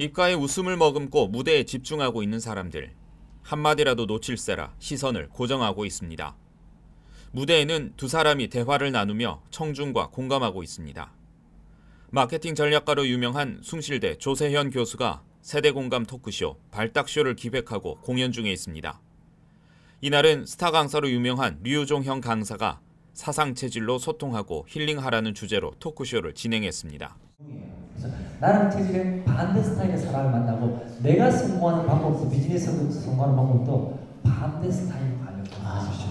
입가에 웃음을 머금고 무대에 집중하고 있는 사람들. 한마디라도 놓칠세라 시선을 고정하고 있습니다. 무대에는 두 사람이 대화를 나누며 청중과 공감하고 있습니다. 마케팅 전략가로 유명한 숭실대 조세현 교수가 세대 공감 토크쇼 발딱쇼를 기획하고 공연 중에 있습니다. 이날은 스타 강사로 유명한 류종형 강사가 사상 체질로 소통하고 힐링하라는 주제로 토크쇼를 진행했습니다. 나랑 체질의 반대 스타일의 사람을 만나고 내가 성공하는 방법도 비즈니스도 성공하는 방법도 반대 스타일로 가려고 하십시오.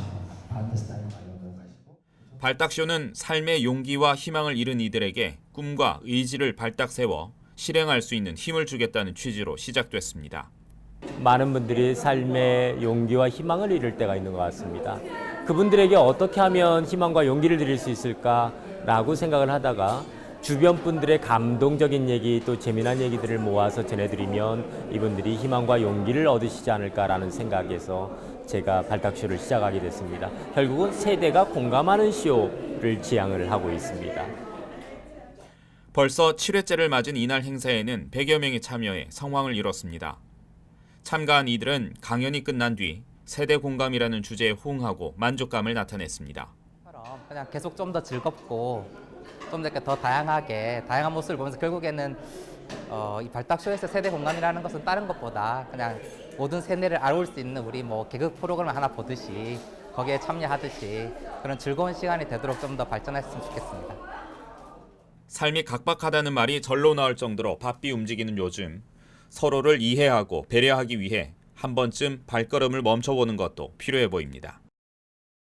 반대 스타일로 가려고 하시고 발딱쇼는 삶의 용기와 희망을 잃은 이들에게 꿈과 의지를 발딱 세워 실행할 수 있는 힘을 주겠다는 취지로 시작됐습니다. 많은 분들이 삶의 용기와 희망을 잃을 때가 있는 것 같습니다. 그분들에게 어떻게 하면 희망과 용기를 드릴 수 있을까라고 생각을 하다가 주변 분들의 감동적인 얘기 또 재미난 얘기들을 모아서 전해드리면 이분들이 희망과 용기를 얻으시지 않을까라는 생각에서 제가 발탁쇼를 시작하게 됐습니다. 결국은 세대가 공감하는 쇼를 지향을 하고 있습니다. 벌써 7회째를 맞은 이날 행사에는 100여 명이 참여해 성황을 이뤘습니다. 참가한 이들은 강연이 끝난 뒤 세대 공감이라는 주제에 호응하고 만족감을 나타냈습니다. 그냥 계속 좀 더 즐겁고 좀 이렇게 더 다양하게 다양한 모습을 보면서 결국에는 어, 이 발탁쇼에서 세대 공감이라는 것은 다른 것보다 그냥 모든 세대를 알아올 수 있는 우리 뭐 개그 프로그램 하나 보듯이 거기에 참여하듯이 그런 즐거운 시간이 되도록 좀 더 발전했으면 좋겠습니다. 삶이 각박하다는 말이 절로 나올 정도로 바삐 움직이는 요즘 서로를 이해하고 배려하기 위해 한 번쯤 발걸음을 멈춰보는 것도 필요해 보입니다.